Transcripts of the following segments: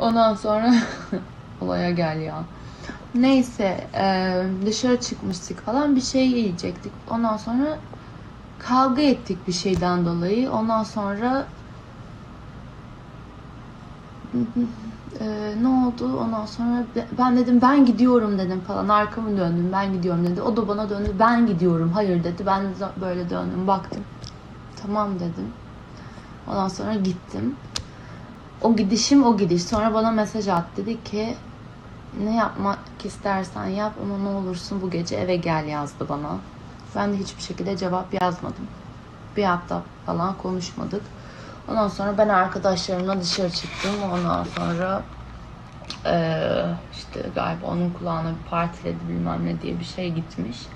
Ondan sonra olaya gel ya. Neyse e, dışarı çıkmıştık falan bir şey yiyecektik. Ondan sonra kavga ettik bir şeyden dolayı. Ondan sonra e, ne oldu? Ondan sonra be- ben dedim ben gidiyorum dedim falan. Arkamı döndüm ben gidiyorum dedi. O da bana döndü ben gidiyorum. Hayır dedi. Ben böyle döndüm baktım. Tamam dedim. Ondan sonra gittim. O gidişim o gidiş. Sonra bana mesaj at dedi ki ne yapmak istersen yap ama ne olursun bu gece eve gel yazdı bana. Ben de hiçbir şekilde cevap yazmadım. Bir hafta falan konuşmadık. Ondan sonra ben arkadaşlarımla dışarı çıktım. Ondan sonra eee, işte galiba onun kulağına bir partiledi bilmem ne diye bir şey gitmiş.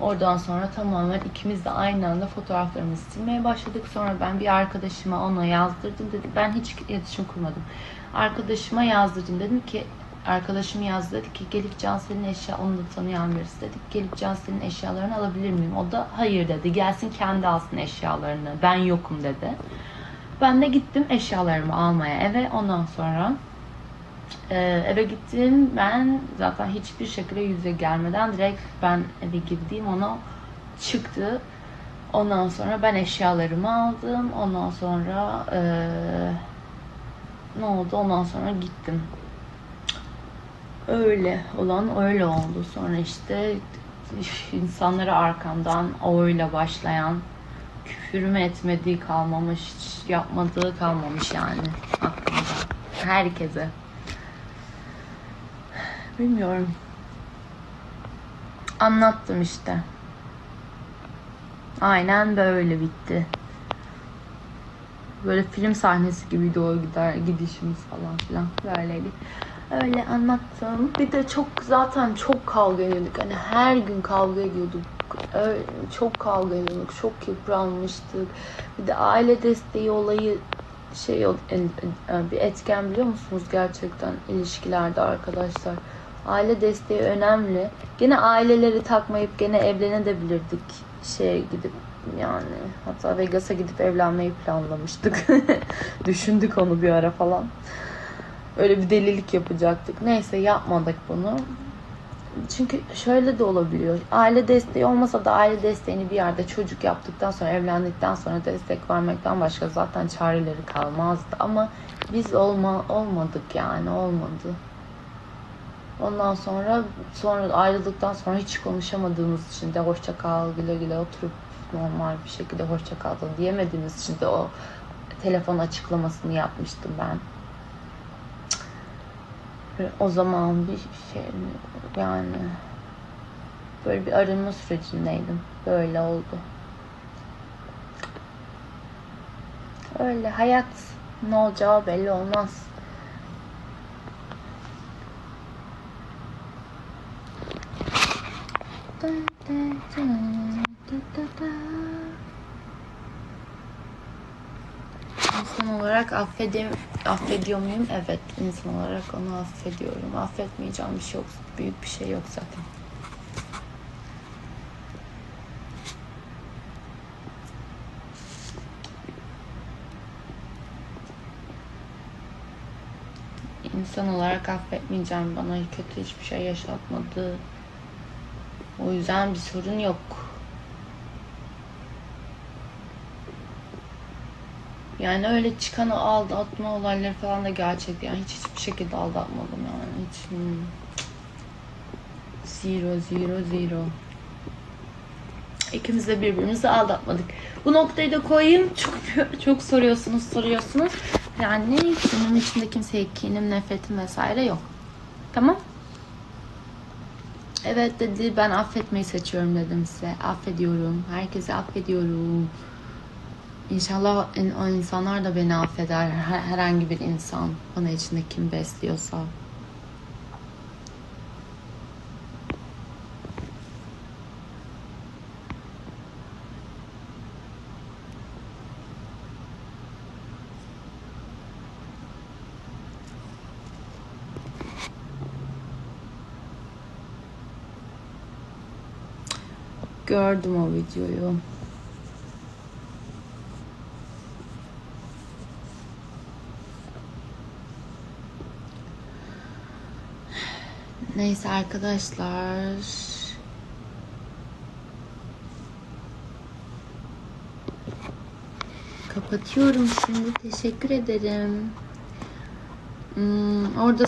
Oradan sonra tamamen ikimiz de aynı anda fotoğraflarımızı silmeye başladık. Sonra ben bir arkadaşıma ona yazdırdım dedi. Ben hiç iletişim kurmadım. Arkadaşıma yazdırdım dedim ki arkadaşım yazdı dedi ki gelip Cansel'in eşya onu da tanıyan birisi dedik. Gelip Cansel'in eşyalarını alabilir miyim? O da hayır dedi. Gelsin kendi alsın eşyalarını. Ben yokum dedi. Ben de gittim eşyalarımı almaya eve. Ondan sonra ee, eve gittim ben zaten hiçbir şekilde yüze gelmeden direkt ben eve girdiğim ona çıktı. Ondan sonra ben eşyalarımı aldım. Ondan sonra eee, ne oldu? Ondan sonra gittim. Öyle olan öyle oldu. Sonra işte insanlara arkamdan oyla başlayan küfürümü etmediği kalmamış, yapmadığı kalmamış yani aklımda. Herkese. Bilmiyorum. Anlattım işte. Aynen böyle bitti. Böyle film sahnesi gibiydi o gider gidişimiz falan filan böyleydi. Öyle anlattım. Bir de çok zaten çok kavga ediyorduk. Hani her gün kavga ediyorduk. Öyle, çok kavga ediyorduk. Çok yıpranmıştık. Bir de aile desteği olayı şey bir etken biliyor musunuz gerçekten ilişkilerde arkadaşlar. Aile desteği önemli. Gene aileleri takmayıp gene evlenebilirdik. Şeye gidip yani hatta Vegas'a gidip evlenmeyi planlamıştık. Düşündük onu bir ara falan. Öyle bir delilik yapacaktık. Neyse yapmadık bunu. Çünkü şöyle de olabiliyor. Aile desteği olmasa da aile desteğini bir yerde çocuk yaptıktan sonra evlendikten sonra destek vermekten başka zaten çareleri kalmazdı. Ama biz olma olmadık yani olmadı. Ondan sonra sonra ayrıldıktan sonra hiç konuşamadığımız için de hoşça kal güle güle oturup normal bir şekilde hoşça kal da diyemediğimiz için de o telefon açıklamasını yapmıştım ben. O zaman bir şey yani böyle bir arınma sürecindeydim. Böyle oldu. Öyle hayat ne olacağı belli olmaz. Da. İnsan olarak affediyor, affediyor muyum? Evet, insan olarak onu affediyorum. Affetmeyeceğim bir şey yok, büyük bir şey yok zaten. İnsan olarak affetmeyeceğim. Bana kötü hiçbir şey yaşatmadı. O yüzden bir sorun yok. Yani öyle çıkan aldatma olayları falan da gerçek. Yani hiç hiçbir şekilde aldatmadım yani. Hiç hmm. zero zero zero. İkimiz de birbirimizi aldatmadık. Bu noktayı da koyayım. Çok çok soruyorsunuz, soruyorsunuz. Yani bunun içinde kimseye kinim, nefretim vesaire yok. Tamam? Evet dedi ben affetmeyi seçiyorum dedim size. Affediyorum. Herkesi affediyorum. İnşallah in- o insanlar da beni affeder. Her- herhangi bir insan bana içinde kim besliyorsa. Gördüm o videoyu. Neyse arkadaşlar. Kapatıyorum şimdi. Teşekkür ederim. Hmm, orada